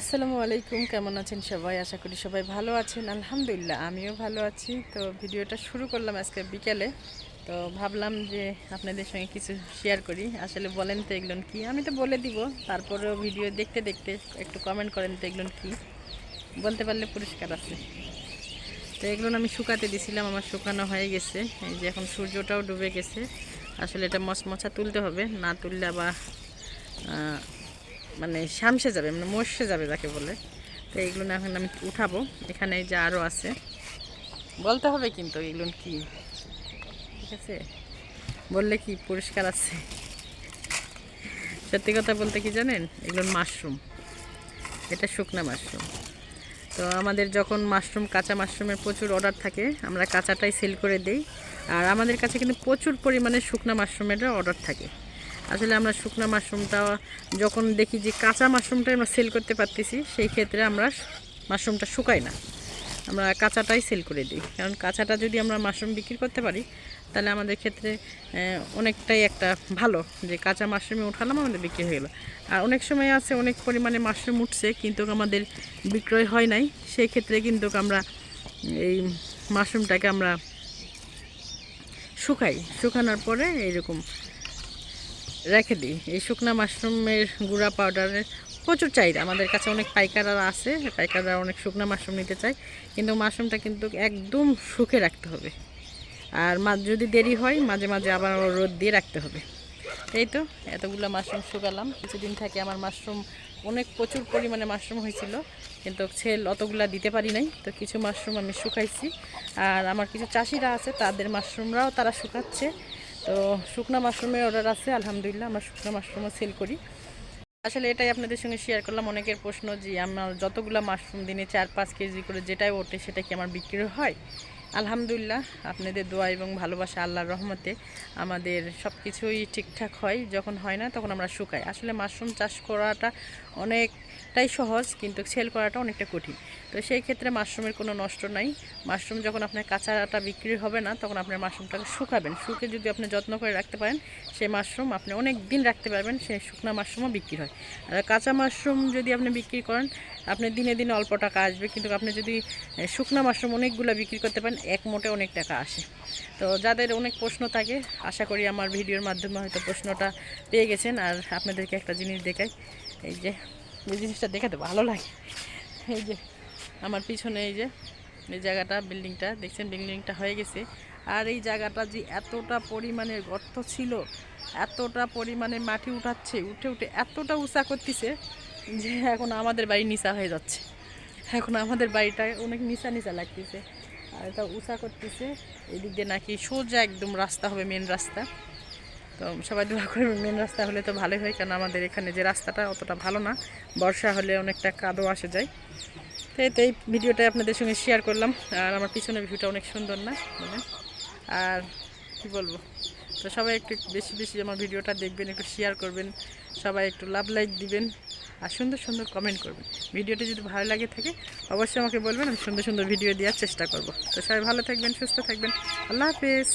আসসালামু আলাইকুম, কেমন আছেন সবাই? আশা করি সবাই ভালো আছেন। আলহামদুলিল্লাহ, আমিও ভালো আছি। তো ভিডিওটা শুরু করলাম আজকে বিকেলে। তো ভাবলাম যে আপনাদের সঙ্গে কিছু শেয়ার করি। আসলে বলেন তো এগুলো কি? আমি তো বলে দিব, তারপরেও ভিডিও দেখতে দেখতে একটু কমেন্ট করেন তো এগুলো কি? বলতে পারলে পুরস্কার আছে। তো এগুলো আমি শুকাতে দিছিলাম, আমার শুকানো হয়ে গেছে। এই যে এখন সূর্যটাও ডুবে গেছে। আসলে এটা মচমচা তুলতে হবে, না তুললে আবার মানে শামসে যাবে মানে মশে যাবে যাকে বলে। তো এইগুলো না এখন আমি উঠাবো। এখানে যে আরও আছে। বলতে হবে কিন্তু এগুলো কি। ঠিক আছে? বললে কি পরিষ্কার আছে? সত্যি কথা বলতে কি জানেন? এগুলো মাশরুম। এটা শুকনা মাশরুম। তো আমাদের যখন মাশরুম, কাঁচা মাশরুমের প্রচুর অর্ডার থাকে, আমরা কাঁচাটাই সেল করে দেই। আর আমাদের কাছে কিন্তু প্রচুর পরিমাণে শুকনা মাশরুমের অর্ডার থাকে। আসলে আমরা শুকনা মাশরুমটা যখন দেখি যে কাঁচা মাশরুমটাই আমরা সেল করতে পারতেছি, সেই ক্ষেত্রে আমরা মাশরুমটা শুকাই না। আমরা কাঁচাটাই সেল করে দিই। কারণ কাঁচাটা যদি আমরা মাশরুম বিক্রি করতে পারি, তাহলে আমাদের ক্ষেত্রে অনেকটাই একটা ভালো যে কাঁচা মাশরুমে উঠালাম, আমাদের বিক্রি হয়ে গেলো। আর অনেক সময় আছে, অনেক পরিমাণে মাশরুম উঠছে, কিন্তু আমাদের বিক্রয় হয় নাই। সেই ক্ষেত্রে কিন্তু আমরা এই মাশরুমটাকে আমরা শুকাই। শুকানোর পরে এইরকম রেখে দিই। এই শুকনা মাশরুমের গুঁড়া পাউডারের প্রচুর চাহিদা। আমাদের কাছে অনেক পাইকাররা আছে, পাইকাররা অনেক শুকনা মাশরুম নিতে চায়। কিন্তু মাশরুমটা কিন্তু একদম শুকে রাখতে হবে। আর মা যদি দেরি হয়, মাঝে মাঝে আবার রোদ দিয়ে রাখতে হবে। এই তো, এতগুলো মাশরুম শুকালাম। কিছুদিন থেকে আমার মাশরুম অনেক প্রচুর পরিমাণে মাশরুম হয়েছিল। কিন্তু ছেল অতগুলা দিতে পারি নাই। তো কিছু মাশরুম আমি শুকাইছি। আর আমার কিছু চাষিরা আছে, তাদের মাশরুমরাও তারা শুকাচ্ছে। তো শুকনো মাশরুমের অর্ডার আছে, আলহামদুলিল্লাহ আমরা শুকনো মাশরুমও সেল করি। আসলে এটাই আপনাদের সঙ্গে শেয়ার করলাম, অনেকের প্রশ্ন যে আমার যতগুলো মাশরুম দিনে চার পাঁচ কেজি করে যেটাই ওঠে সেটা কি আমার বিক্রি হয়? আলহামদুলিল্লাহ, আপনাদের দোয়া এবং ভালোবাসা, আল্লাহর রহমতে আমাদের সব কিছুই ঠিকঠাক হয়। যখন হয় না, তখন আমরা শুকাই। আসলে মাশরুম চাষ করাটা অনেকটাই সহজ, কিন্তু সেল করাটা অনেকটা কঠিন। তো সেই ক্ষেত্রে মাশরুমের কোনো নষ্ট নাই। মাশরুম যখন আপনার কাঁচাটা বিক্রি হবে না, তখন আপনার মাশরুমটাকে শুকাবেন। শুকে যদি আপনি যত্ন করে রাখতে পারেন, সেই মাশরুম আপনি অনেক দিন রাখতে পারবেন, সেই শুকনা মাশরুমও বিক্রি হয়। আর কাঁচা মাশরুম যদি আপনি বিক্রি করেন, আপনি দিনে দিনে অল্প টাকা আসবে। কিন্তু আপনি যদি শুকনা মাশরুম অনেকগুলো বিক্রি করতে পারেন এক মোটে অনেক টাকা আসে। তো যাদের অনেক প্রশ্ন থাকে, আশা করি আমার ভিডিওর মাধ্যমে হয়তো প্রশ্নটা পেয়ে গেছেন। আর আপনাদেরকে একটা জিনিস দেখাই, এই যে, এই জিনিসটা দেখাতে ভালো লাগে। এই যে, আমার পিছনে এই যে, এই জায়গাটা, বিল্ডিংটা, দেখছেন বিল্ডিংটা হয়ে গেছে। আর এই জায়গাটা যে এতটা পরিমাণের গর্ত ছিল, এতটা পরিমাণে মাটি উঠাচ্ছে, উঠে উঠে এতটা উঁচা করতেছে যে এখন আমাদের বাড়ি নিচা হয়ে যাচ্ছে। এখন আমাদের বাড়িটা অনেক নিচা নিচা লাগতেছে। আর এটা উঁচা করতেছে। এদিক দিয়ে নাকি সোজা একদম রাস্তা হবে মেন রাস্তা। তো সবাই দোয়া করবে মেন রাস্তা হলে তো ভালোই হয় কারণ আমাদের এখানে যে রাস্তাটা অতটা ভালো না। বর্ষা হলে অনেকটা কাদো আসে যায়। তো এই ভিডিওটা আপনাদের সঙ্গে শেয়ার করলাম। আর আমার পিছনের ভিউটা অনেক সুন্দর না? মানে আর কি বলব? তো সবাই একটু বেশি বেশি আমার ভিডিওটা দেখবেন, একটু শেয়ার করবেন। সবাই একটু লাভ লাইক দিবেন। আর সুন্দর সুন্দর কমেন্ট করবেন। ভিডিওটি যদি ভালো লাগে থাকে, অবশ্যই আমাকে বলবেন, আমি সুন্দর সুন্দর ভিডিও দেওয়ার চেষ্টা করব। তো সবাই ভালো থাকবেন, সুস্থ থাকবেন। আল্লাহ হাফেজ।